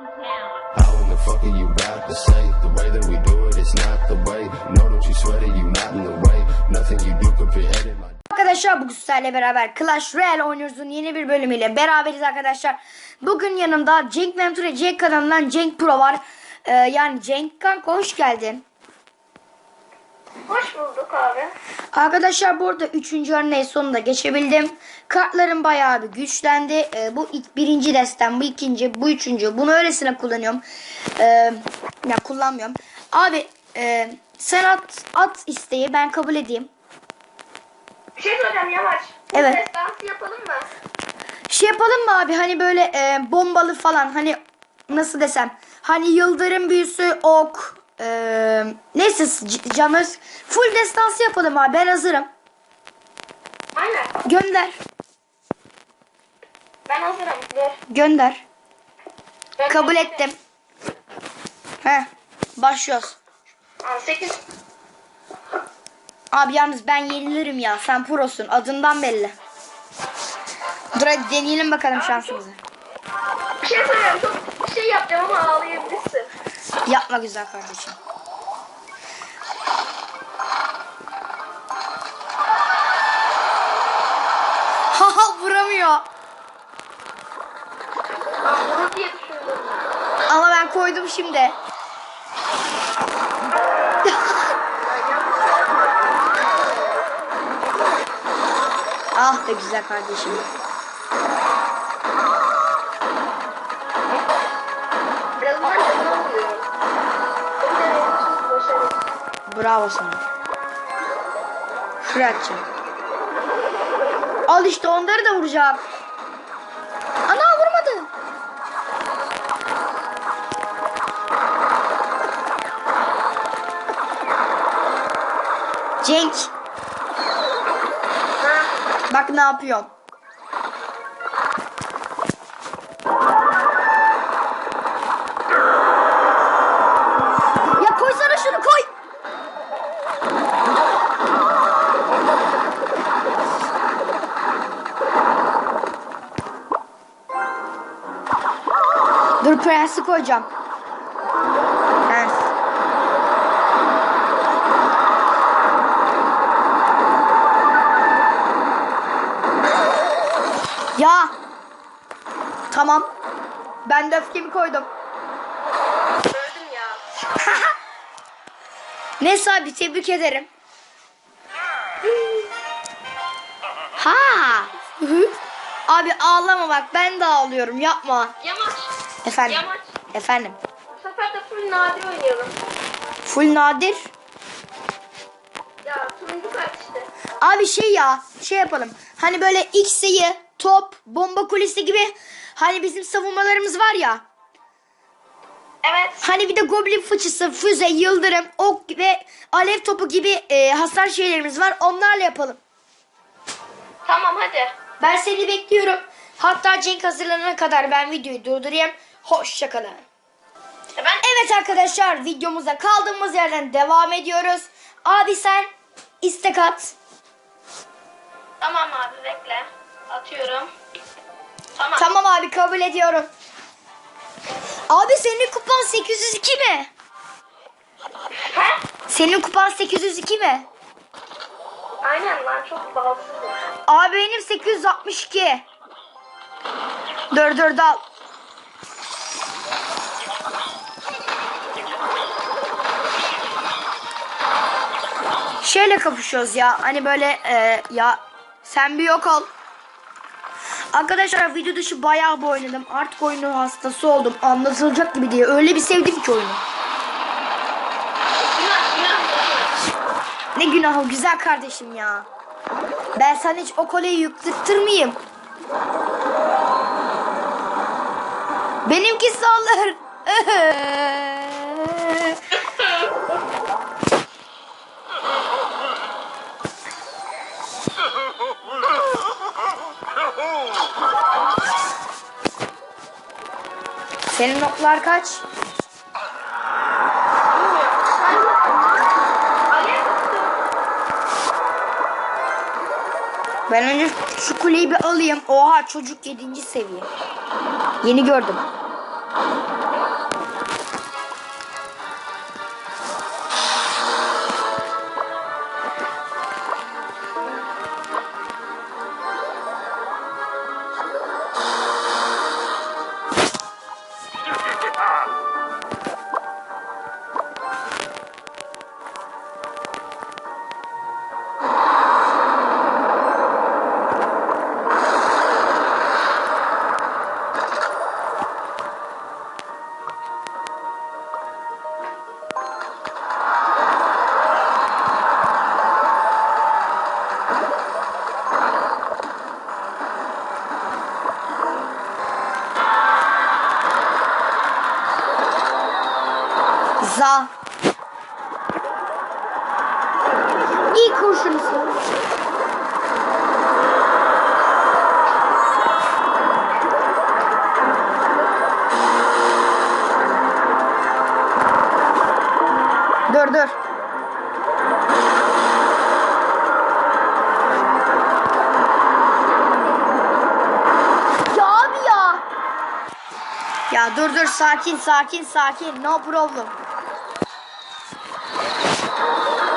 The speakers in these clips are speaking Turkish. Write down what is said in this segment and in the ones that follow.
How in the fuck are you about to say? The way that we do it, it's not the way. No, don't you sweat it, you not in the way. Nothing you do could be heading my Arkadaşlar bugün sizlerle beraber Clash Royale oynuyoruz'un yeni bir bölümüyle beraberiz arkadaşlar. Bugün yanımda Cenk Ventura Cenk kanalından Cenk Pro var. Ee, yani Cenk kanka hoş geldin. Hoş bulduk abi. Arkadaşlar burada 3. örneği sonunda geçebildim. Kartlarım bayağı bir güçlendi. Ee, bu ilk birinci destem, bu ikinci, bu üçüncü. Bunu öylesine kullanıyorum. Ee, ya kullanmıyorum. Abi e, sen at, at isteği ben kabul edeyim. Bir şey söyleyeceğim Yavaş. Evet. Ses dansı yapalım mı? Şey yapalım mı abi hani böyle e, bombalı falan hani nasıl desem hani yıldırım büyüsü ok e, neyse c- canız full destansı yapalım abi ben hazırım. Aynen. Gönder Ben hazırım. Dur. gönder Ben kabul ettim. He başlıyoruz. 8. Abi yalnız ben yenilirim ya sen prosun adından belli. Dur hadi deneyelim bakalım şansımızı. Bir şey söyleyeceğim. Çok şey yapacağım ama ağlayabilirsin. Yapma güzel kardeşim. Haha vuramıyor. Ama ben koydum şimdi. ah be güzel kardeşim. Bravo sana. Şuraya atacağım. Al işte onları da vuracağım. Ana vurmadı. Cenk. Bak ne yapıyorum. Prensi koyacağım. Prens. Ya. Tamam. Ben de öfkemi koydum. Öldüm ya. Neyse abi tebrik ederim. Ha. Abi ağlama bak ben de ağlıyorum yapma. Yamaç. Efendim. Yamaç. Efendim. Bu sefer de full nadir oynayalım. Full nadir. Ya turuncu kart işte. Abi şey ya şey yapalım. Hani böyle X sayı, top, bomba kulesi gibi hani bizim savunmalarımız var ya. Evet. Hani bir de goblin fıçısı, füze, yıldırım, ok ve alev topu gibi e, hasar şeylerimiz var. Onlarla yapalım. Tamam hadi. Ben seni bekliyorum. Hatta Cenk hazırlanana kadar ben videoyu durdurayım. Hoşçakalın. E Ben Evet arkadaşlar videomuza kaldığımız yerden devam ediyoruz. Abi sen istek at. Tamam abi bekle. Atıyorum. Tamam. Tamam abi kabul ediyorum. Abi senin kupan 802 mi? He? Senin kupan 802 mi? Aynen lan çok balsızım. Abi benim 862. Dur dur dal. Şeyle kapışıyoruz ya. Hani böyle e, ya sen bir yok ol. Arkadaşlar video dışı bayağı bir oynadım. Artık oyunun hastası oldum. Anlatılacak gibi diye. Öyle bir sevdim ki oyunu. Ne günahı güzel kardeşim ya. Ben sana hiç o koleyi yüktürtür müyüm? Benimki sallar. Senin notlar kaç? Ben önce şu kuleyi bir alayım. Oha çocuk 7. seviye. Yeni gördüm. Za. İlk kurşunu Dur dur. Ya dur dur sakin sakin sakin no problem. すごい。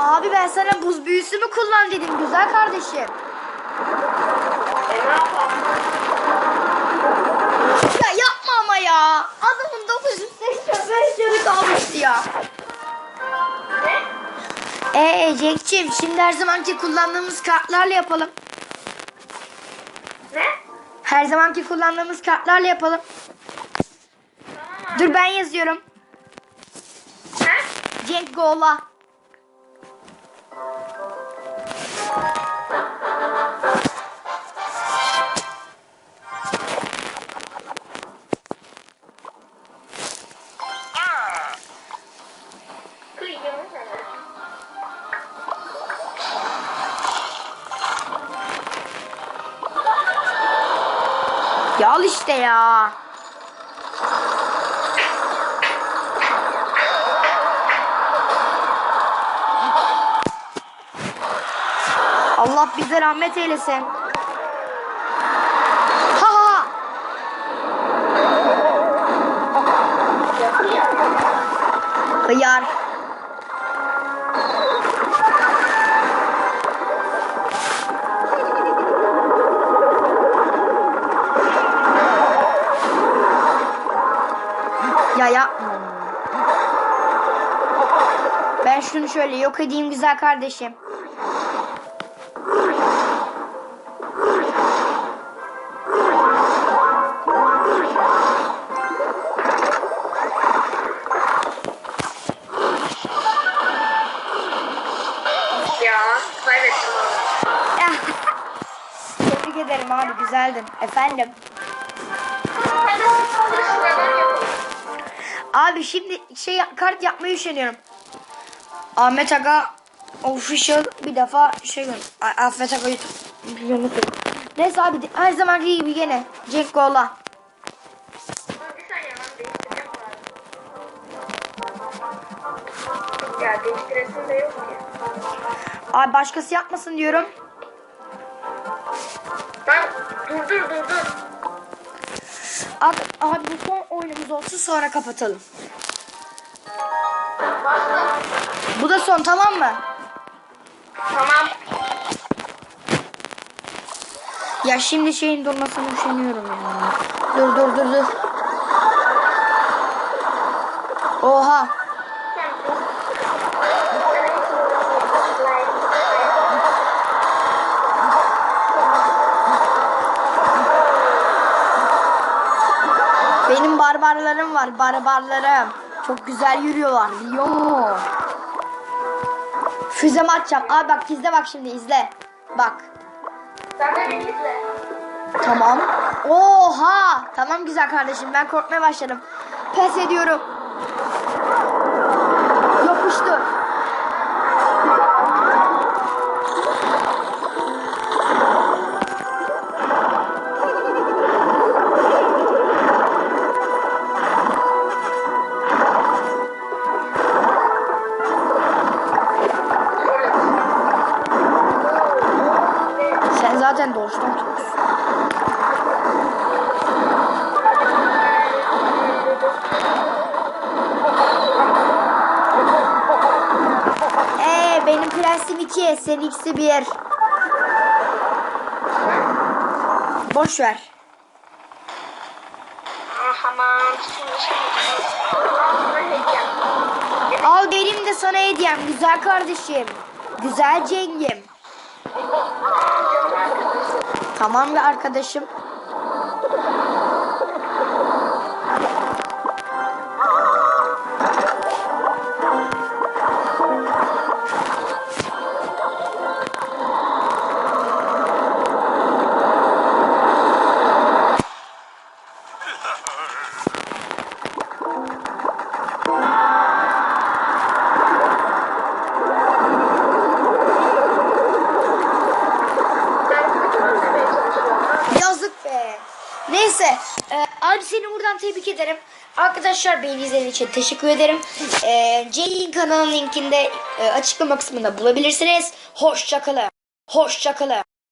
Abi ben sana buz büyüsü mü kullan dedim güzel kardeşim. Ya yapma ama ya. Adamın 985 canı kalmıştı ya. Ne? Ee Cenk'ciğim şimdi her zamanki kullandığımız kartlarla yapalım. Ne? Her zamanki kullandığımız kartlarla yapalım. Tamam. Dur ben yazıyorum. Ne? Cenk Gola. Ya al işte ya. Allah bize rahmet eylesin. Ha ha ha. Ben şunu şöyle yok edeyim güzel kardeşim. Tebrik ederim abi güzeldin. Efendim. Abi şimdi şey kart yapmayı üşeniyorum. Ahmet Aga official bir defa şey gör. Ahmet Aga YouTube. Neyse abi her zaman gibi gene Cenk Gola. Ya değiştiresim de yok ki. Abi başkası yapmasın diyorum. Ben dur dur dur dur. Abi, abi bu son oyunumuz olsun sonra kapatalım. Bu da son tamam mı? Tamam. Ya şimdi şeyin durmasını üşeniyorum ya. Dur dur dur dur. Oha. Benim barbarlarım var barbarlarım. Çok güzel yürüyorlar biliyor musun? Füzemi atacağım. Abi bak izle bak şimdi izle. Bak. Sen de beni izle. Tamam. Oha. Tamam güzel kardeşim ben korkmaya başladım. Pes ediyorum. Yapıştı. Sensin 2, sen ikisi 1. Boş ver. Ah, şimdi. Al benim de sana hediyem güzel kardeşim. Güzel cengim. Tamam arkadaşım. Arkadaşım abi seni buradan tebrik ederim. Arkadaşlar beni izlediğiniz için teşekkür ederim. E, Jay'in kanalının linkinde e, açıklama kısmında bulabilirsiniz. Hoşçakalın. Hoşçakalın.